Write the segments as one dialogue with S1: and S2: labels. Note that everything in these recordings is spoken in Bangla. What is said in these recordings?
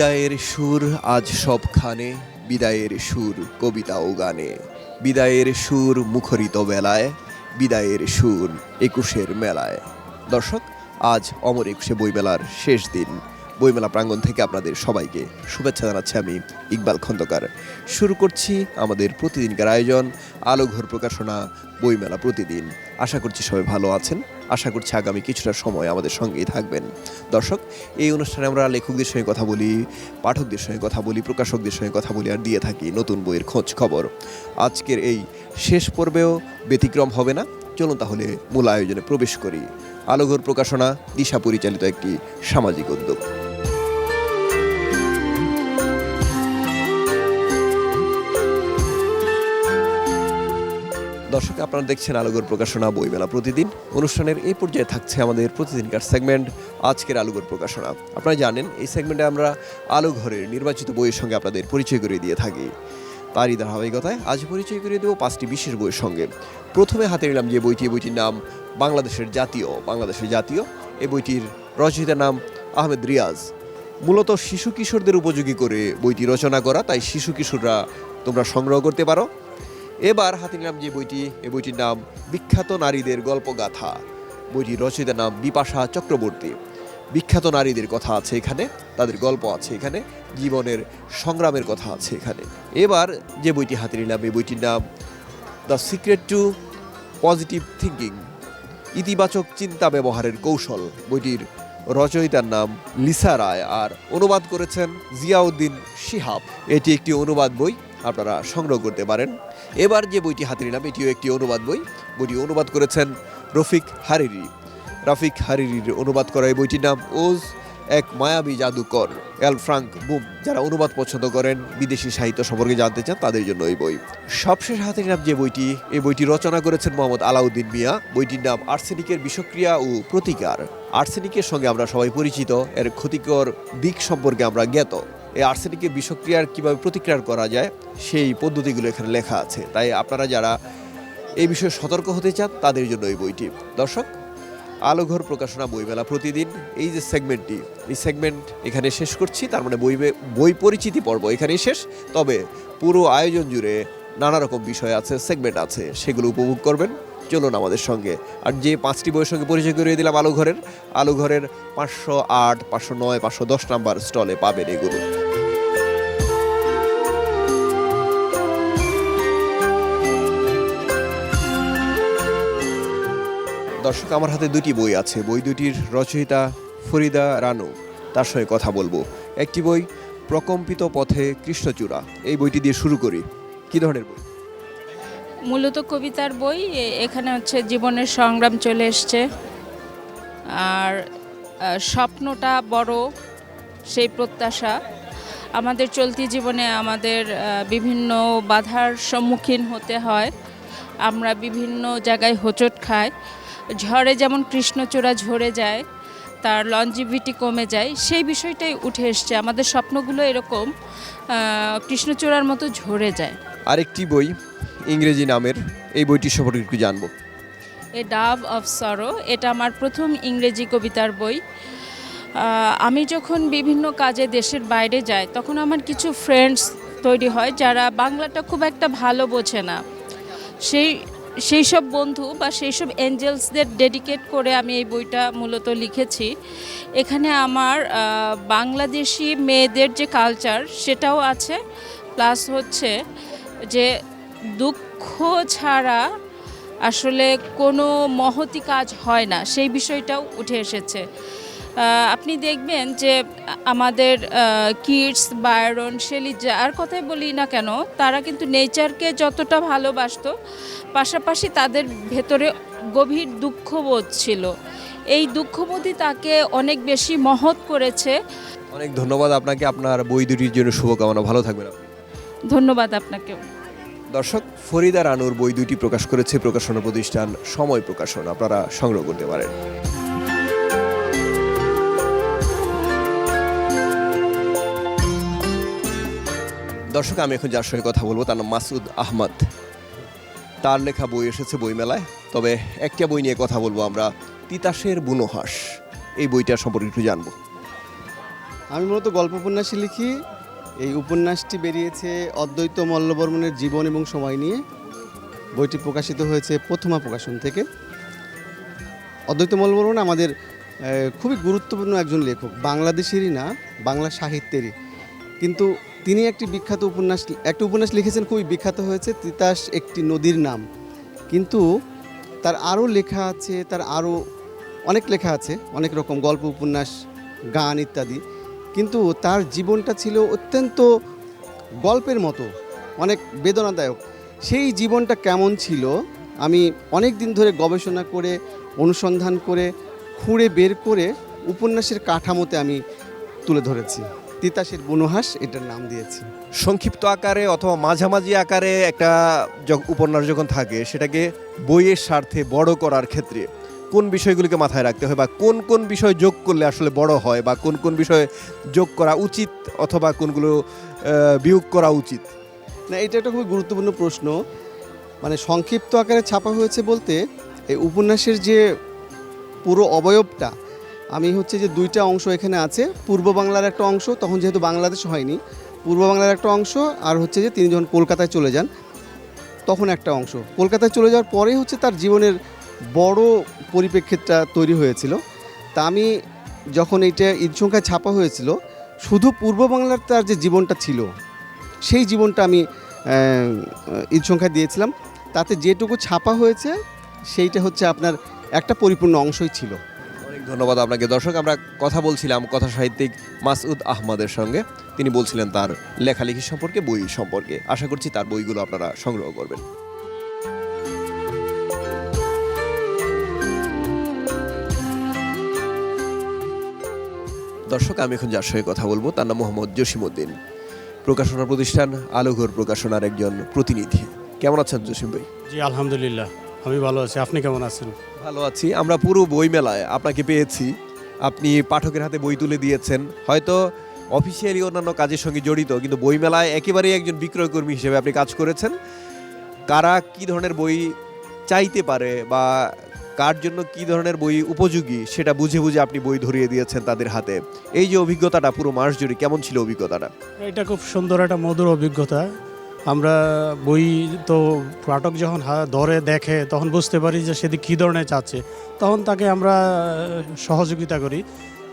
S1: বিদায়ের সুর আজ সবখানে, বিদায়ের সুর কবিতা ও গানে। বিদায়ের সুর মুখরিত বেলায়, বিদায়ের সুর একুশের মেলায়। দর্শক, আজ অমর একুশে বইমেলার শেষ দিন। বইমেলা প্রাঙ্গণ থেকে আপনাদের সবাইকে শুভেচ্ছা জানাচ্ছি আমি ইকবাল খন্দকার। শুরু করছি আমাদের প্রতিদিনকার আয়োজন, আলোঘর প্রকাশনা, বইমেলা প্রতিদিন। আশা করছি সবাই ভালো আছেন। আশা করছি আগামী কিছুটা সময় আমাদের সঙ্গেই থাকবেন। দর্শক, এই অনুষ্ঠানে আমরা লেখকদের সঙ্গে কথা বলি, পাঠকদের সঙ্গে কথা বলি, প্রকাশকদের সঙ্গে কথা বলি আর দিয়ে থাকি নতুন বইয়ের খোঁজ খবর। আজকের এই শেষ পর্বেও ব্যতিক্রম হবে না। চলুন তাহলে মূল আয়োজনে প্রবেশ করি। আলোঘর প্রকাশনা, দিশা পরিচালিত একটি সামাজিক উদ্যোগ। দর্শক, আপনারা দেখছেন আলোগর প্রকাশনা বইমেলা প্রতিদিন। অনুষ্ঠানের এই পর্যায়ে থাকছে আমাদের প্রতিদিনকার সেগমেন্ট, আজকের আলোগর প্রকাশনা। আপনারা জানেন, এই সেগমেন্টে আমরা আলোঘরের নির্বাচিত বইয়ের সঙ্গে আপনাদের পরিচয় করে দিয়ে থাকি। তারই ধারাবাহিকতায় আজ পরিচয় করে দেবো পাঁচটি বিশেষ বইয়ের সঙ্গে। প্রথমে হাতে নিলাম যে বইটি বইটির নাম বাংলাদেশের জাতীয় বাংলাদেশের জাতীয়। এই বইটির রচয়িতার নাম আহমেদ রিয়াজ। মূলত শিশু কিশোরদের উপযোগী করে বইটি রচনা করা, তাই শিশু কিশোররা তোমরা সংগ্রহ করতে পারো। এবার হাতে নিলাম যে বইটি এই বইটির নাম বিখ্যাত নারীদের গল্পগাথা। বইটির রচয়িতার নাম বিপাশা চক্রবর্তী। বিখ্যাত নারীদের কথা আছে এখানে, তাদের গল্প আছে এখানে, জীবনের সংগ্রামের কথা আছে এখানে। এবার যে বইটি হাতে নিলাম এই বইটির নাম the secret to positive thinking, ইতিবাচক চিন্তা ব্যবহারের কৌশল। বইটির রচয়িতার নাম লিসা রায় আর অনুবাদ করেছেন জিয়াউদ্দিন শিহাব। এটি একটি অনুবাদ বই, আপনারা সংগ্রহ করতে পারেন। এবার যে বইটি হাতে নিলাম, এটিও একটি অনুবাদ বই। বইটি অনুবাদ করেছেন রফিক হারিরি। রফিক হারিরির অনুবাদ করা এই বইটির নাম ওজ এক মায়াবী জাদুকর, এল ফ্রাঙ্ক বুম। যারা অনুবাদ পছন্দ করেন, বিদেশি সাহিত্য সম্পর্কে জানতে চান, তাদের জন্য এই বই। সবশেষ হাতে নিলাম যে বইটি, এই বইটি রচনা করেছেন মোহাম্মদ আলাউদ্দিন মিয়া। বইটির নাম আর্সেনিকের বিষক্রিয়া ও প্রতিকার। আর্সেনিকের সঙ্গে আমরা সবাই পরিচিত, এর ক্ষতিকর দিক সম্পর্কে আমরা জ্ঞাত। এই আর্সেনিকের বিষক্রিয়ার কীভাবে প্রতিক্রিয়া করা যায়, সেই পদ্ধতিগুলো এখানে লেখা আছে। তাই আপনারা যারা এই বিষয়ে সতর্ক হতে চান, তাদের জন্য এই বইটি। দর্শক, আলোঘর প্রকাশনা বইমেলা প্রতিদিন। এই যে সেগমেন্টটি, এই সেগমেন্ট এখানে শেষ করছি। তার মানে বই বই পরিচিতি পর্ব এখানেই শেষ। তবে পুরো আয়োজন জুড়ে নানা রকম বিষয় আছে, সেগমেন্ট আছে, সেগুলো উপভোগ করবেন। চলুন আমাদের সঙ্গে। আর যে পাঁচটি বইয়ের সঙ্গে পরিচয় করিয়ে দিলাম আলোঘরের আলোঘরের পাঁচশো আট, পাঁচশো নয়, পাঁচশো দশ নাম্বার স্টলে পাবেন এগুলো। দর্শক, আমার হাতে দুটি বই আছে। বই দুটির রচয়িতা ফরিদা রানু, তার সঙ্গে কথা বলব। একটি বই, প্রকম্পিত পথে কৃষ্ণচূড়া। এই বইটি দিয়ে শুরু করি। কি ধরনের বই?
S2: মূলত কবিতার বই। এখানে হচ্ছে জীবনের সংগ্রাম চলে এসছে। আর স্বপ্নটা বড়, সেই প্রত্যাশা। আমাদের চলতি জীবনে আমাদের বিভিন্ন বাধার সম্মুখীন হতে হয়। আমরা বিভিন্ন জায়গায় হোঁচট খাই। ঝড়ে যেমন কৃষ্ণচূড়া ঝরে যায় তার লঞ্জিভিটি কমে যায় সেই বিষয়টাই উঠে এসছে। আমাদের স্বপ্নগুলো এরকম কৃষ্ণচূড়ার মতো ঝরে যায়।
S1: আরেকটি বই ইংরেজি নামের এই বইটি সম্পর্কে একটু জানব।
S2: এ ডাভ অফ সরো এটা আমার প্রথম ইংরেজি কবিতার বই। আমি যখন বিভিন্ন কাজে দেশের বাইরে যাই তখন আমার কিছু ফ্রেন্ডস তৈরি হয় যারা বাংলাটা খুব একটা ভালো বোঝে না। সেই সেই সব বন্ধু বা সেই সব এঞ্জেলসদের ডেডিকেট করে আমি এই বইটা মূলত লিখেছি। এখানে আমার বাংলাদেশি মেয়েদের যে কালচার সেটাও আছে প্লাস হচ্ছে যে দুঃখ ছাড়া আসলে কোনো মহতি কাজ হয় না। সেই বিষয়টাও উঠে এসেছে। আপনি দেখবেন যে আমাদের কিডস বায়রন শেলি যার কথাই বলি না কেন তারা কিন্তু নেচারকে যতটা ভালোবাসত পাশাপাশি তাদের ভেতরে গভীর দুঃখবোধ ছিল। এই দুঃখবোধই তাকে অনেক বেশি মহৎ করেছে।
S1: অনেক ধন্যবাদ আপনাকে আপনার বই দুটির জন্য শুভকামনা। ভালো থাকবেন আপনি।
S2: ধন্যবাদ আপনাকে
S1: দর্শক ফরিদা রানুর বই দুটি প্রকাশ করেছে প্রকাশনা প্রতিষ্ঠান সময় প্রকাশন। আপনারা সংগ্রহ করতে পারেন। দর্শক, আমি এখন যার সঙ্গে কথা বলব, তার নাম মাসুদ আহমদ। তার লেখা বই এসেছে বইমেলায়, তবে একটা বই নিয়ে কথা বলব আমরা, তিতাসের বুনোহাস। এই বইটার সম্পর্কে একটু জানব।
S3: আমি মূলত গল্প উপন্যাসই লিখি। এই উপন্যাসটি বেরিয়েছে অদ্বৈত মল্লবর্মনের জীবন এবং সময় নিয়ে। বইটি প্রকাশিত হয়েছে প্রথমা প্রকাশন থেকে। অদ্বৈত মল্লবর্মন আমাদের খুবই গুরুত্বপূর্ণ একজন লেখক। বাংলাদেশেরই না, বাংলা সাহিত্যেরই। কিন্তু তিনি একটি বিখ্যাত উপন্যাস একটি উপন্যাস লিখেছেন, খুবই বিখ্যাত হয়েছে, তিতাস একটি নদীর নাম। কিন্তু তার আরও লেখা আছে, তার আরও অনেক লেখা আছে, অনেক রকম গল্প, উপন্যাস, গান ইত্যাদি। কিন্তু তার জীবনটা ছিল অত্যন্ত গল্পের মতো, অনেক বেদনাদায়ক। সেই জীবনটা কেমন ছিল, আমি অনেক দিন ধরে গবেষণা করে, অনুসন্ধান করে, খুঁড়ে বের করে উপন্যাসের কাঠামোতে আমি তুলে ধরেছি। তিতাসের বনহাস এটার নাম দিয়েছি।
S1: সংক্ষিপ্ত আকারে অথবা মাঝামাঝি আকারে একটা উপন্যাস যখন থাকে সেটাকে বইয়ের স্বার্থে বড় করার ক্ষেত্রে কোন বিষয়গুলিকে মাথায় রাখতে হয় বা কোন কোন বিষয় যোগ করলে আসলে বড় হয় বা কোন কোন বিষয় যোগ করা উচিত অথবা কোনগুলো বিয়োগ করা উচিত?
S3: না এটা একটা খুবই গুরুত্বপূর্ণ প্রশ্ন। মানে সংক্ষিপ্ত আকারে ছাপা হয়েছে বলতে এই উপন্যাসের যে পুরো অবয়বটা আমি হচ্ছে যে দুইটা অংশ এখানে আছে। পূর্ব বাংলার একটা অংশ, তখন যেহেতু বাংলাদেশ হয়নি। পূর্ব বাংলার একটা অংশ আর হচ্ছে যে তিনি যখন কলকাতায় চলে যান। তখন একটা অংশ। কলকাতায় চলে যাওয়ার পরে হচ্ছে তার জীবনের বড় পরিপ্রেক্ষিতটা তৈরি হয়েছিল। তা আমি যখন এইটা ঈদ সংখ্যায় ছাপা হয়েছিল, শুধু পূর্ব বাংলার তার যে জীবনটা ছিল, সেই জীবনটা আমি ঈদ সংখ্যায় দিয়েছিলাম। তাতে যেটুকু ছাপা হয়েছে, সেইটা হচ্ছে আপনার একটা পরিপূর্ণ অংশই ছিল।
S1: ধন্যবাদ আপনাকে। দর্শক, আমরা কথা বলছিলাম কথা সাহিত্যিক মাসউদ আহমদের সঙ্গে। তিনি বলছিলেন তার লেখালেখি সম্পর্কে, বই সম্পর্কে। আশা করছি তার বইগুলো আপনারা সংগ্রহ করবেন। দর্শক, আমি এখন যার সঙ্গে কথা বলব, তার নাম মোহাম্মদ জসিমউদ্দিন। প্রকাশনা প্রতিষ্ঠান, আলোঘর প্রকাশনার একজন প্রতিনিধি। কেমন আছেন জসিম ভাই?
S4: জি, আলহামদুলিল্লাহ। আমি ভালো আছি। আপনি কেমন আছেন?
S1: ভালো আছি। আমরা পুরো বই মেলায় আপনাকে পেয়েছি। আপনি পাঠকের হাতে বই তুলে দিয়েছেন। হয়তো অফিসিয়ালি অন্যান্য কাজের সঙ্গে জড়িত, কিন্তু বই মেলায় একেবারেই একজন বিক্রয়কর্মী হিসেবে আপনি কাজ করেছেন। কারা কি ধরনের বই চাইতে পারে বা কার জন্য কি ধরনের বই উপযোগী, সেটা বুঝে বুঝে আপনি বই ধরিয়ে দিয়েছেন তাদের হাতে। এই যে অভিজ্ঞতাটা পুরো মাস জুড়ে, কেমন ছিল অভিজ্ঞতাটা?
S4: এটা খুব সুন্দর, একটা মধুর অভিজ্ঞতা। আমরা বই তো পাঠক যখন ধরে দেখে তখন বুঝতে পারি যে সেদি কী ধরনের চাচ্ছে। তখন তাকে আমরা সহযোগিতা করি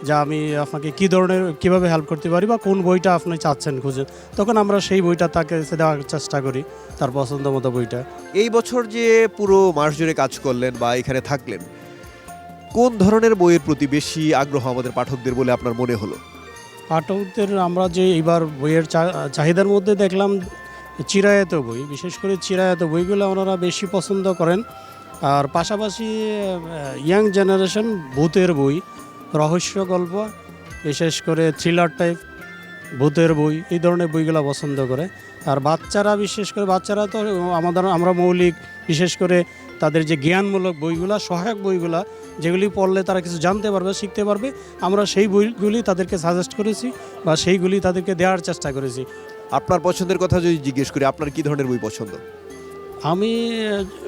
S4: যে আমি আপনাকে কী ধরনের কীভাবে হেল্প করতে পারি বা কোন বইটা আপনি চাচ্ছেন খুঁজে। তখন আমরা সেই বইটা তাকে দেওয়ার চেষ্টা করি তার পছন্দ মতো বইটা।
S1: এই বছর যে পুরো মাস জুড়ে কাজ করলেন বা এখানে থাকলেন কোন ধরনের বইয়ের প্রতি বেশি আগ্রহ আমাদের পাঠকদের বলে আপনার মনে হলো?
S4: পাঠকদের আমরা যে এইবার বইয়ের চা- চাহিদার মধ্যে দেখলাম চিরায়ত বই, বিশেষ করে চিরায়ত বইগুলো ওনারা বেশি পছন্দ করেন। আর পাশাপাশি ইয়াং জেনারেশন ভূতের বই, রহস্য গল্প, বিশেষ করে থ্রিলার টাইপ ভূতের বই, এই ধরনের বইগুলো পছন্দ করে। আর বাচ্চারা, বিশেষ করে বাচ্চারা তো আমাদের, আমরা মৌলিক, বিশেষ করে তাদের যে জ্ঞানমূলক বইগুলা, সহায়ক বইগুলা, যেগুলি পড়লে তারা কিছু জানতে পারবে, শিখতে পারবে, আমরা সেই বইগুলি তাদেরকে সাজেস্ট করেছি বা সেইগুলি তাদেরকে দেওয়ার চেষ্টা করেছি।
S1: আপনার পছন্দের কথা যদি জিজ্ঞেস করি আপনার কি ধরনের বই পছন্দ?
S4: আমি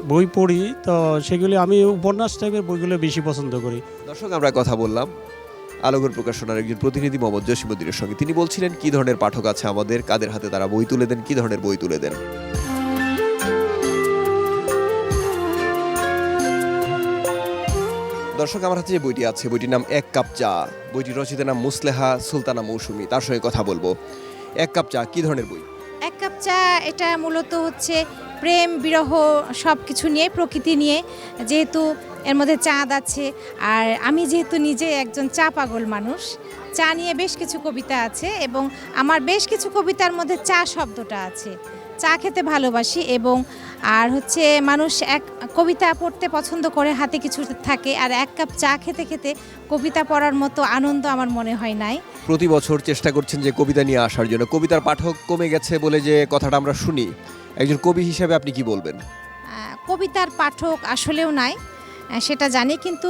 S4: বই পড়ি তো সেগুলি আমি উপন্যাস টাইপের বইগুলো বেশি পছন্দ করি।
S1: দর্শক আমরা কথা বললাম। আলোগর প্রকাশনার একজন প্রতিনিধি মোহাম্মদ জসিমুদ্দিনের সঙ্গে। তিনি বলছিলেন কি ধরনের পাঠক আছে আমাদের? কাদের হাতে তারা বই তুলে দেন? কি ধরনের বই তুলে দেন? দর্শক আমার হাতে যে বইটি আছে বইটির নাম এক কাপ চা। বইটি রচিত নাম মুসলেহা সুলতানা মৌসুমী। তার সঙ্গে কথা বলব। এক কাপ চা, কি ধরনের বই?
S5: এক কাপ চা, এটা মূলত হচ্ছে প্রেম, বিরহ সব কিছু নিয়ে, প্রকৃতি নিয়ে। যেহেতু এর মধ্যে চাঁদ আছে, আর আমি যেহেতু নিজে একজন চা পাগল মানুষ, চা নিয়ে বেশ কিছু কবিতা আছে এবং আমার বেশ কিছু কবিতার মধ্যে চা শব্দটা আছে। চা খেতে ভালোবাসি এবং আর হচ্ছে মানুষ এক কবিতা পড়তে পছন্দ করে হাতে কিছু থাকে আর এক কাপ চা খেতে খেতে কবিতা পড়ার মতো আনন্দ আমার মনে হয় নাই।
S1: প্রতি বছর চেষ্টা করছেন যে কবিতা নিয়ে আসার জন্য। কবিতার পাঠক কমে গেছে বলে যে কথাটা আমরা শুনি। একজন কবি হিসেবে আপনি কি বলবেন?
S5: কবিতার পাঠক আসলেও নাই। সেটা জানি, কিন্তু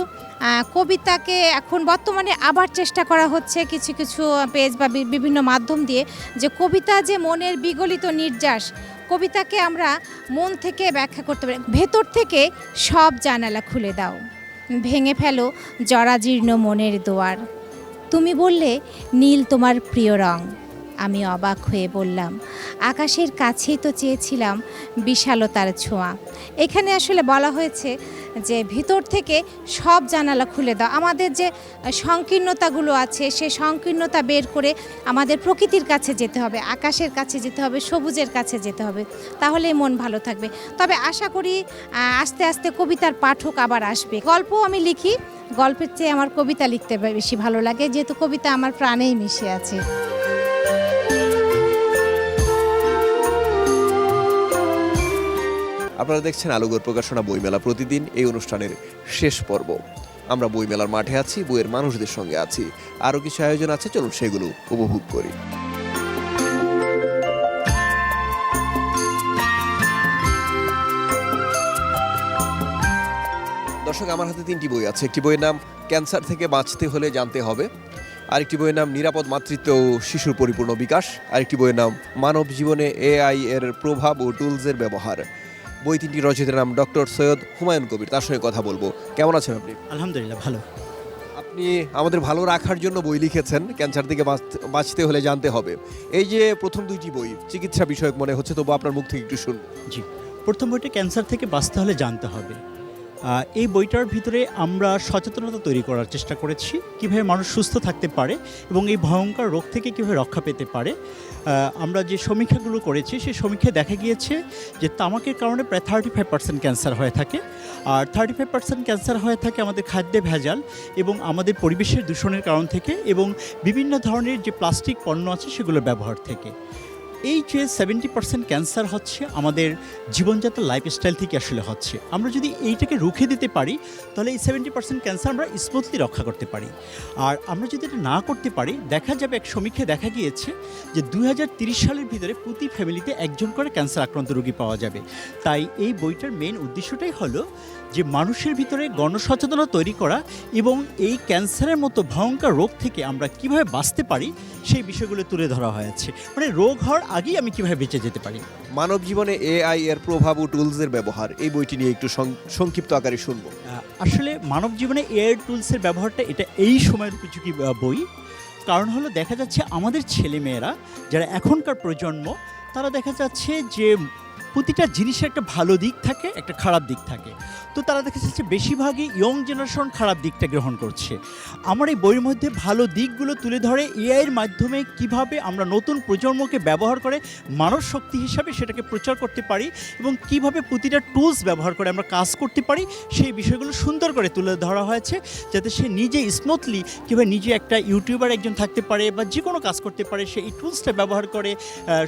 S5: কবিতাকে এখন বর্তমানে আবার চেষ্টা করা হচ্ছে কিছু কিছু পেজ বা বিভিন্ন মাধ্যম দিয়ে যে কবিতা যে মনের বিগলিত নির্যাস, কবিতাকে আমরা মন থেকে ব্যাখ্যা করতে পারি। ভেতর থেকে সব জানালা খুলে দাও। ভেঙে ফেলো জরাজীর্ণ মনের দোয়ার। তুমি বললে, নীল তোমার প্রিয় রং। আমি অবাক হয়ে বললাম, আকাশের কাছেই তো চেয়েছিলাম বিশালতার ছোঁয়া। এখানে আসলে বলা হয়েছে যে ভিতর থেকে সব জানালা খুলে দাও। আমাদের যে সংকীর্ণতাগুলো আছে, সে সংকীর্ণতা বের করে আমাদের প্রকৃতির কাছে যেতে হবে, আকাশের কাছে যেতে হবে, সবুজের কাছে যেতে হবে। তাহলেই মন ভালো থাকবে। তবে আশা করি আস্তে আস্তে কবিতার পাঠক আবার আসবে। গল্প আমি লিখি, গল্পের চেয়ে আমার কবিতা লিখতে বেশি ভালো লাগে, যেহেতু কবিতা আমার প্রাণেই মিশে আছে।
S1: আপনারা দেখছেন আলোগর প্রকাশনা বইমেলা প্রতিদিন, এই অনুষ্ঠানের শেষ পর্ব। আমরা বইমেলার মাঠে আছি, বইয়ের মানুষদের সঙ্গে আছি। আরও কিছু আয়োজন আছে, চলুন সেগুলো উপভোগ করি। দর্শক, আমার হাতে তিনটি বই আছে। একটি বইয়ের নাম, ক্যান্সার থেকে বাঁচতে হলে জানতে হবে। আরেকটি বইয়ের নাম, নিরাপদ মাতৃত্ব ও শিশুর পরিপূর্ণ বিকাশ। আরেকটি বইয়ের নাম, মানব জীবনে এআই এর প্রভাব ও টুলসের ব্যবহার। বই তিনটি রচয়িতার নাম ডক্টর সৈয়দ হুমায়ুন কবির। তার সঙ্গে কথা বলব। কেমন আছেন আপনি?
S4: আলহামদুলিল্লাহ ভালো।
S1: আপনি আমাদের ভালো রাখার জন্য বই লিখেছেন ক্যান্সার থেকে বাঁচতে- হলে জানতে হবে। এই যে প্রথম দুইটি বই চিকিৎসা বিষয়ক মনে হচ্ছে তবু আপনার মুখ থেকে একটু শুনুন।
S6: জি। প্রথম বইটা ক্যান্সার থেকে বাঁচতে হলে জানতে হবে। এই বইটার ভিতরে আমরা সচেতনতা তৈরি করার চেষ্টা করেছি, কীভাবে মানুষ সুস্থ থাকতে পারে এবং এই ভয়ঙ্কর রোগ থেকে কীভাবে রক্ষা পেতে পারে। আমরা যে সমীক্ষাগুলো করেছি, সেই সমীক্ষায় দেখা গিয়েছে যে তামাকের কারণে প্রায় থার্টি ফাইভ পার্সেন্ট ক্যান্সার হয়ে থাকে। আর থার্টি ফাইভ পার্সেন্ট ক্যান্সার হয়ে থাকে আমাদের খাদ্যে ভেজাল এবং আমাদের পরিবেশের দূষণের কারণ থেকে এবং বিভিন্ন ধরনের যে প্লাস্টিক পণ্য আছে সেগুলোর ব্যবহার থেকে। এই যে সেভেন্টি পার্সেন্ট ক্যান্সার হচ্ছে, আমাদের জীবনযাত্রার লাইফস্টাইল থেকে আসলে হচ্ছে। আমরা যদি এইটাকে রুখে দিতে পারি, তাহলে এই সেভেন্টি পার্সেন্ট ক্যান্সার আমরা স্মুথলি রক্ষা করতে পারি। আর আমরা যদি এটা না করতে পারি, দেখা যাবে এক সমীক্ষায় দেখা গিয়েছে যে দুই সালের ভিতরে প্রতি ফ্যামিলিতে একজন করে ক্যান্সার আক্রান্ত রোগী পাওয়া যাবে। তাই এই বইটার মেন উদ্দেশ্যটাই হলো যে মানুষের ভিতরে গণসচেতনতা তৈরি করা এবং এই ক্যান্সারের মতো ভয়ঙ্কর রোগ থেকে আমরা কীভাবে বাঁচতে পারি সেই বিষয়গুলো তুলে ধরা হয়েছে। মানে রোগ হওয়ার আগেই আমি কীভাবে বেঁচে যেতে পারি?
S1: মানব জীবনে এআই এর প্রভাব ও টুলসের ব্যবহার এই বইটি নিয়ে একটু সংক্ষিপ্ত আকারে শুনব।
S6: আসলে মানব জীবনে এআই টুলসের ব্যবহারটা এটা এই সময়ের উপযোগী বই। কারণ হলো দেখা যাচ্ছে আমাদের ছেলেমেয়েরা যারা এখনকার প্রজন্ম তারা দেখা যাচ্ছে যে প্রতিটা জিনিসের একটা ভালো দিক থাকে, একটা খারাপ দিক থাকে। তো তারা দেখা যাচ্ছে বেশিরভাগই ইয়ং জেনারেশন খারাপ দিকটা গ্রহণ করছে। আমার এই বইয়ের মধ্যে ভালো দিকগুলো তুলে ধরে এআইয়ের মাধ্যমে কীভাবে আমরা নতুন প্রজন্মকে ব্যবহার করে মানব শক্তি হিসাবে সেটাকে প্রচার করতে পারি এবং কীভাবে প্রতিটা টুলস ব্যবহার করে আমরা কাজ করতে পারি, সেই বিষয়গুলো সুন্দর করে তুলে ধরা হয়েছে যাতে সে নিজে স্মুথলি কীভাবে নিজে একটা ইউটিউবার একজন থাকতে পারে বা যে কোনো কাজ করতে পারে, সে এই টুলসটা ব্যবহার করে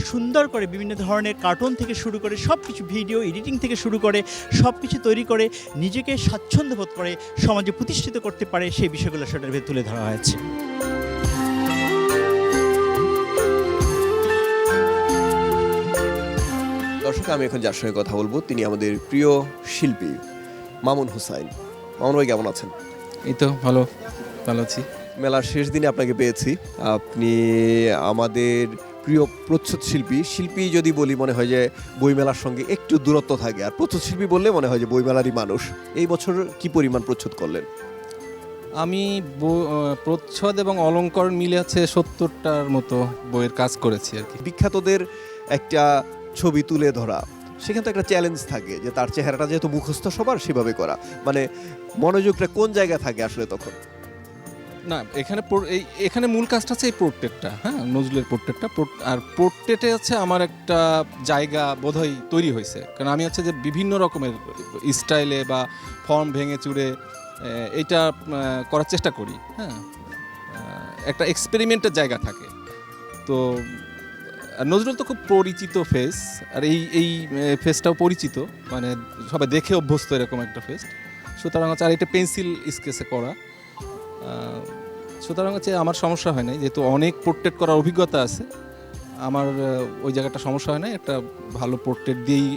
S6: সুন্দর করে বিভিন্ন ধরনের কার্টুন থেকে শুরু করে সব কিছু ভিডিও এডিটিং থেকে শুরু করে সব কিছু তৈরি করে নিজেকে স্বাচ্ছন্দ্য বোধ করে সমাজে প্রতিষ্ঠিত করতে পারে সেই বিষয়গুলো সেটার ভেতরে তুলে ধরা হয়েছে।
S1: দর্শক আমি এখন যার সঙ্গে কথা বলব তিনি আমাদের প্রিয় শিল্পী মামুন হুসাইন। মামুন ভাই কেমন আছেন?
S7: এই তো ভালো ভালো আছি।
S1: মেলার শেষ দিনে আপনাকে পেয়েছি। আপনি আমাদের প্রিয় প্রচ্ছদ শিল্পী শিল্পী যদি বলি মনে হয় যে বইমেলার সঙ্গে একটু দূরত্ব থাকে। আর প্রচ্ছদ শিল্পী বললে মনে হয় যে বইমেলারই মানুষ। এই বছর কি পরিমাণ প্রচ্ছদ করলেন?
S7: আমি প্রচ্ছদ এবং অলঙ্করণ মিলে আছে সত্তরটার মতো বইয়ের কাজ করেছি আর কি।
S1: বিখ্যাতদের একটা ছবি তুলে ধরা সেখানে তো একটা চ্যালেঞ্জ থাকে যে তার চেহারাটা যেহেতু মুখস্থ সবার সেভাবে করা। মানে মনোযোগটা কোন জায়গায় থাকে আসলে তখন?
S7: না, এখানে এখানে মূল কাজটা হচ্ছে এই পোর্ট্রেটটা হ্যাঁ? নজরুলের পোর্ট্রেটটা আর পোর্ট্রেটে হচ্ছে আমার একটা জায়গা বোধহয় তৈরি হয়েছে। কারণ আমি হচ্ছে যে বিভিন্ন রকমের স্টাইলে বা ফর্ম ভেঙে চুড়ে এইটা করার চেষ্টা করি হ্যাঁ? একটা এক্সপেরিমেন্টের জায়গা থাকে। তো নজরুল তো খুব পরিচিত ফেস আর এই এই ফেসটাও পরিচিত। মানে সবাই দেখে অভ্যস্ত এরকম একটা ফেস সুতরাং হচ্ছে, আর এটা পেন্সিল স্কেচে করা। সুতরাং হচ্ছে আমার সমস্যা হয় নাই, যেহেতু অনেক পোর্ট্রেট করার অভিজ্ঞতা আছে, আমার ওই জায়গাটা সমস্যা হয় না একটা ভালো পোর্ট্রেট দিয়েই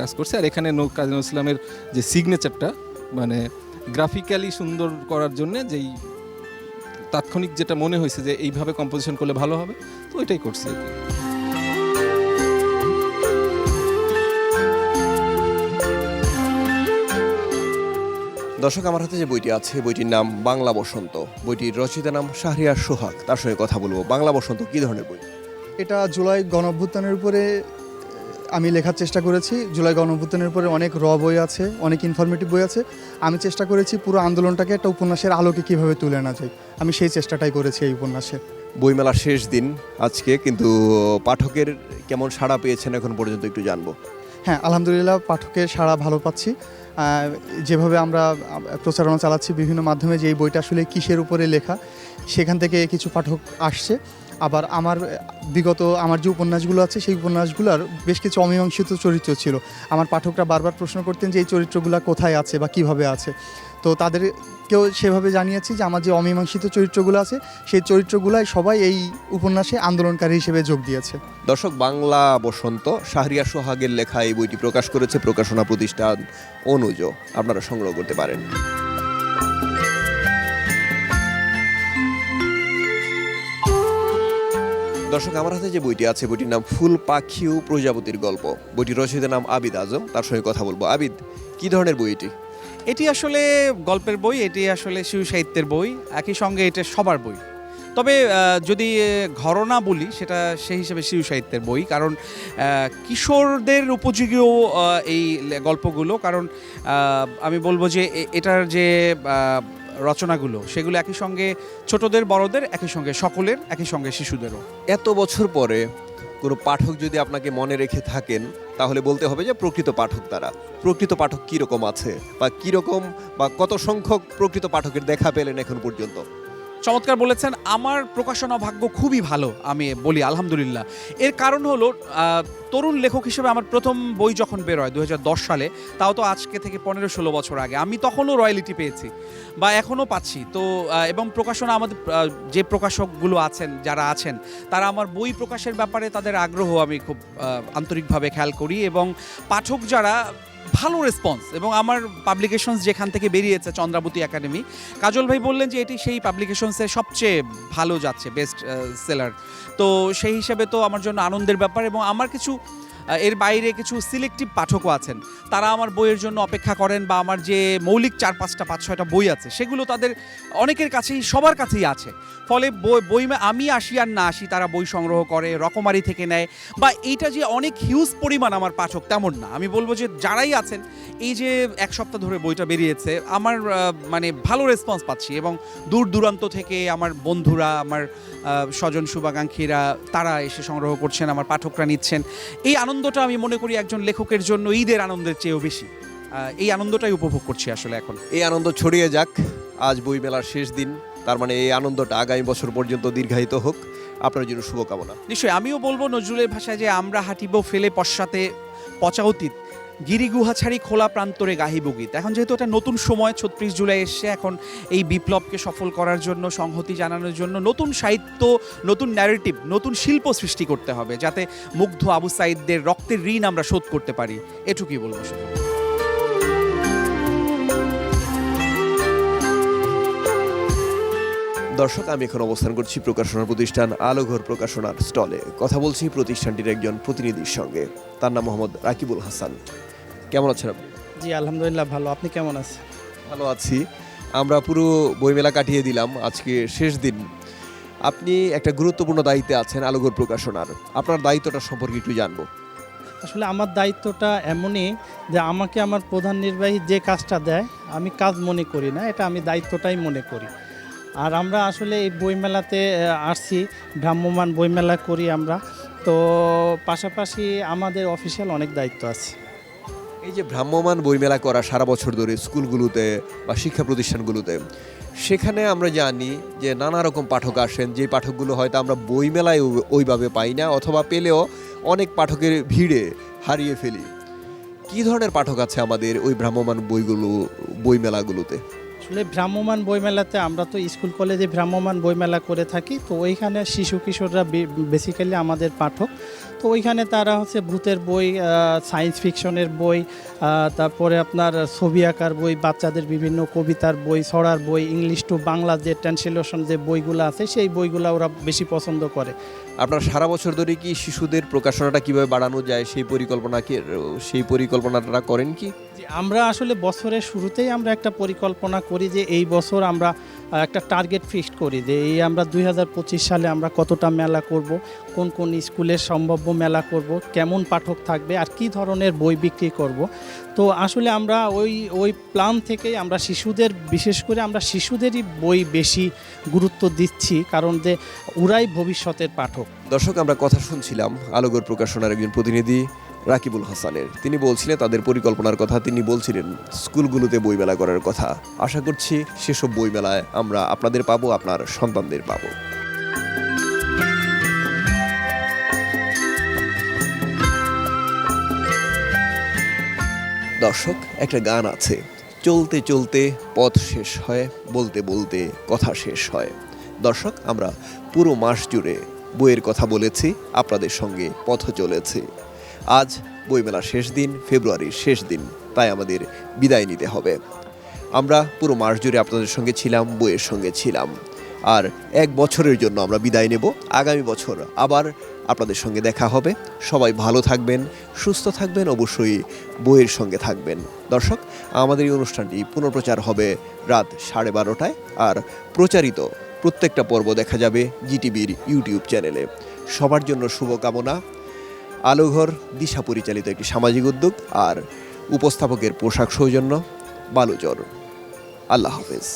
S7: কাজ করছে। আর এখানে কাজী নজরুল ইসলামের যে সিগনেচারটা মানে গ্রাফিক্যালি সুন্দর করার জন্য যেই তাৎক্ষণিক যেটা মনে হয়েছে যে এইভাবে কম্পোজিশন করলে ভালো হবে, তো ওইটাই করছি আর কি।
S1: দর্শক আমার হাতে যে বইটি আছে বইটির নাম বাংলা বসন্ত। বইটির রচিতা নাম শাহরিয়ার সোহাগ। তার সঙ্গে কথা বলব বাংলা বসন্ত কী ধরনের বই?
S8: এটা জুলাই গণঅভ্যুত্থানের উপরে আমি লেখার চেষ্টা করেছি। জুলাই গণঅভ্যুত্থানের উপরে অনেক র বই আছে অনেক ইনফরমেটিভ বই আছে। আমি চেষ্টা করেছি পুরো আন্দোলনটাকে একটা উপন্যাসের আলোকে কীভাবে তুলে আনা যায়। আমি সেই চেষ্টাটাই করেছি এই উপন্যাসে।
S1: বইমেলার শেষ দিন আজকে কিন্তু পাঠকের কেমন সাড়া পেয়েছেন এখন পর্যন্ত একটু জানব।
S8: হ্যাঁ আলহামদুলিল্লাহ পাঠকের সাড়া ভালো পাচ্ছি। যেভাবে আমরা প্রচারণা চালাচ্ছি বিভিন্ন মাধ্যমে যে এই বইটা আসলে কিসের উপরে লেখা, সেখান থেকে কিছু পাঠক আসছে। আবার আমার, বিগত আমার যে উপন্যাসগুলো আছে, সেই উপন্যাসগুলোর বেশ কিছু অমীমাংসিত চরিত্র ছিল। আমার পাঠকরা বারবার প্রশ্ন করতেন যে, এই চরিত্রগুলো কোথায় আছে বা কীভাবে আছে? তো তাদেরকেও সেভাবে জানিয়েছি যে, আমার যে অমীমাংসিত চরিত্রগুলো আছে, সেই চরিত্রগুলাই সবাই এই উপন্যাসে আন্দোলনকারী হিসেবে যোগ দিয়েছে।
S1: দর্শক, বাংলা বসন্ত, শাহরিয়া সোহাগের লেখা এই বইটি প্রকাশ করেছে প্রকাশনা প্রতিষ্ঠান অনুজ। আপনারা সংগ্রহ করতে পারেন। দর্শক, আমার হাতে যে বইটি আছে, বইটির নাম ফুল পাখি ও প্রজাপতির গল্প। বইটির রচয়িতার নাম আবিদ আজম, তার সঙ্গে কথা বলব। আবিদ, কি ধরনের বই এটি?
S9: এটি আসলে গল্পের বই, এটি আসলে শিশু সাহিত্যের বই, একই সঙ্গে এটা সবার বই। তবে যদি ঘরনা বলি, সেটা সেই হিসেবে শিশু সাহিত্যের বই, কারণ কিশোরদের উপযোগীও এই গল্পগুলো, কারণ আমি বলব যে এটার যে রচনাগুলো, সেগুলো একই সঙ্গে ছোটদের, বড়দের, একই সঙ্গে সকলের, একই সঙ্গে শিশুদেরও।
S1: এত বছর পরে কোনো পাঠক যদি আপনাকে মনে রেখে থাকেন, তাহলে বলতে হবে যে প্রকৃত পাঠক তারা। প্রকৃত পাঠক কীরকম আছে? বা কীরকম বা কত সংখ্যক প্রকৃত পাঠকের দেখা পেলেন এখন পর্যন্ত?
S9: চমৎকার বলেছেন, আমার প্রকাশনা ভাগ্য খুবই ভালো, আমি বলি আলহামদুলিল্লাহ। এর কারণ হলো তরুণ লেখক হিসেবে আমার প্রথম বই যখন বেরোয় দু হাজার দশ সালে, তাও তো আজকে থেকে পনেরো ষোলো বছর আগে, আমি তখনও রয়্যালিটি পেয়েছি বা এখনও পাচ্ছি। তো এবং প্রকাশনা আমাদের যে প্রকাশকগুলো আছেন, যারা আছেন, তারা আমার বই প্রকাশের ব্যাপারে তাদের আগ্রহ আমি খুব আন্তরিকভাবে খেয়াল করি এবং পাঠক যারা ভালো রেসপন্স এবং আমার পাবলিকেশনস যেখান থেকে বেরিয়েছে, চন্দ্রাবতী একাডেমি কাজল ভাই বললেন যে এটি সেই পাবলিকেশনসের সবচেয়ে ভালো যাচ্ছে বেস্ট সেলার তো সেই হিসাবে তো আমার জন্য আনন্দের ব্যাপার এবং আমার কিছু এর বাইরে কিছু সিলেক্টিভ পাঠকও আছেন। তারা আমার বইয়ের জন্য অপেক্ষা করেন বা আমার যে মৌলিক চার পাঁচটা, পাঁচ ছয়টা বই আছে, সেগুলো তাদের অনেকের কাছেই, সবার কাছেই আছে। ফলে বই বই আমি আসি আর না আসি, তারা বই সংগ্রহ করে, রকমারি থেকে নেয়। বা এইটা যে অনেক হিউজ পরিমাণ আমার পাঠক, তেমন না। আমি বলব যে যারাই আছেন, এই যে এক সপ্তাহ ধরে বইটা বেরিয়েছে, আমার মানে ভালো রেসপন্স পাচ্ছি এবং দূর দূরান্ত থেকে আমার বন্ধুরা, আমার স্বজন শুভাকাঙ্ক্ষীরা, তারা এসে সংগ্রহ করছেন, আমার পাঠকরা নিচ্ছেন। এই আনন্দটা আমি মনে করি একজন লেখকের জন্য ঈদের আনন্দের চেয়েও বেশি। এই আনন্দটাই উপভোগ করছি আসলে এখন।
S1: এই আনন্দ ছড়িয়ে যাক। আজ বইমেলার শেষ দিন। তার মানে এই আনন্দটা আগামী বছর পর্যন্ত দীর্ঘায়িত হোক। আপনার জন্য শুভকামনা।
S9: নিশ্চয়ই, আমিও বলব নজরুলের ভাষায় যে আমরা হাঁটিব, ফেলে পশ্চাতে পচা অতীত। গিরিগুহা ছাড়ি খোলা প্রান্তরে গাহিব গীত। এখন যেহেতু একটা নতুন সময়, ছত্রিশ জুলাই এসছে, এখন এই বিপ্লবকে সফল করার জন্য, সংহতি জানানোর জন্য নতুন সাহিত্য, নতুন ন্যারেটিভ নতুন শিল্প সৃষ্টি করতে হবে, যাতে মুগ্ধ আবু সাইদদের রক্তের ঋণ আমরা শোধ করতে পারি। এটুকুই বলব শুধু।
S1: দর্শক আমি এখন অবস্থান করছি প্রকাশনা প্রতিষ্ঠান আলোঘর প্রকাশনার স্টলে। কথা বলছি প্রতিষ্ঠানটির একজন প্রতিনিধির সঙ্গে। তার নাম মোহাম্মদ রাকিবুল হাসান। কেমন আছেন আপনি?
S10: জি আলহামদুলিল্লাহ ভালো। আপনি কেমন আছেন?
S1: ভালো আছি। আমরা পুরো বইমেলা কাটিয়ে দিলাম আজকে শেষ দিন। আপনি একটা গুরুত্বপূর্ণ দায়িত্বে আছেন আলোঘর প্রকাশনার। আপনার দায়িত্বটা সম্পর্কে একটু জানব।
S10: আসলে আমার দায়িত্বটা এমনই যে আমাকে আমার প্রধান নির্বাহী যে কাজটা দেয় আমি কাজ মনে করি না এটা আমি দায়িত্বটাই মনে করি। আর আমরা আসলে এই বইমেলাতে আসছি ভ্রাম্যমান বইমেলা করি আমরা। তো পাশাপাশি আমাদের অফিসিয়াল অনেক দায়িত্ব আছে।
S1: এই যে ভ্রাম্যমান বইমেলা করা সারা বছর ধরে স্কুলগুলোতে বা শিক্ষা প্রতিষ্ঠানগুলোতে, সেখানে আমরা জানি যে নানা রকম পাঠক আসেন, যে পাঠকগুলো হয়তো আমরা বইমেলায় ওইভাবে পাই না, অথবা পেলেও অনেক পাঠকের ভিড়ে হারিয়ে ফেলি। কী ধরনের পাঠক আছে আমাদের ওই ভ্রাম্যমান বইগুলো, বইমেলাগুলোতে?
S10: আসলে ভ্রাম্যমান বইমেলাতে আমরা তো স্কুল, কলেজে ভ্রাম্যমান বইমেলা করে থাকি। তো ওইখানে শিশু কিশোররা বেসিক্যালি আমাদের পাঠক। তো ওইখানে তারা হচ্ছে ভূতের বই সায়েন্স ফিকশনের বই তারপরে আপনার ছবি আঁকার বই বাচ্চাদের বিভিন্ন কবিতার বই ছড়ার বই ইংলিশ টু বাংলা যে ট্রান্সলেশন যে বইগুলো আছে সেই বইগুলো ওরা বেশি পছন্দ করে।
S1: আপনার সারা বছর ধরে কি শিশুদের প্রকাশনাটা কীভাবে বাড়ানো যায় সেই পরিকল্পনা কি সেই পরিকল্পনাটা করেন কি?
S10: আমরা আসলে বছরের শুরুতেই আমরা একটা পরিকল্পনা করি যে এই বছর আমরা একটা টার্গেট ফিক্সড করি যে এই আমরা দুই হাজার পঁচিশ সালে আমরা কতটা মেলা করব, কোন কোন স্কুলের সম্ভাব্য মেলা করব, কেমন পাঠক থাকবে আর কি ধরনের বই বিক্রি করব। তো আসলে আমরা ওই ওই প্ল্যান থেকেই আমরা শিশুদের, বিশেষ করে আমরা শিশুদেরই বই বেশি গুরুত্ব দিচ্ছি কারণ যে ওরাই ভবিষ্যতের পাঠক।
S1: দর্শক, আমরা কথা শুনছিলাম আলোগর প্রকাশনার একজন প্রতিনিধি রাকিবুল হাসানের। তিনি বলছিলেন, তাদের পরিকল্পনার কথা তিনি বলছিলেন, স্কুলগুলোতে বইমেলা করার কথা। আশা করছি সেসব বইমেলায় আমরা আপনাদের পাবো, আপনার সন্তানদের পাবো। দর্শক, একটা গান আছে। চলতে চলতে পথ শেষ হয়, বলতে বলতে কথা শেষ হয়। দর্শক, আমরা পুরো মাস জুড়ে বইয়ের কথা বলেছি, আপনাদের সঙ্গে পথ চলেছি। আজ বইমেলার শেষ দিন, ফেব্রুয়ারির শেষ দিন, তাই আমাদের বিদায় নিতে হবে। আমরা পুরো মাস জুড়ে আপনাদের সঙ্গে ছিলাম, বইয়ের সঙ্গে ছিলাম। আর এক বছরের জন্য আমরা বিদায় নেব। আগামী বছর আবার আপনাদের সঙ্গে দেখা হবে। সবাই ভালো থাকবেন, সুস্থ থাকবেন, অবশ্যই বইয়ের সঙ্গে থাকবেন। দর্শক, আমাদের এই অনুষ্ঠানটি পুনঃপ্রচার হবে রাত সাড়ে বারোটায়। আর প্রচারিত প্রত্যেকটা পর্ব দেখা যাবে জিটিভির ইউটিউব চ্যানেলে। সবার জন্য শুভকামনা। আলোঘর দিশা পরিচালিত একটি সামাজিক উদ্যোগ আর উপস্থাপকের পোশাক সৌজন্য বালুচর। আল্লাহ হাফেজ।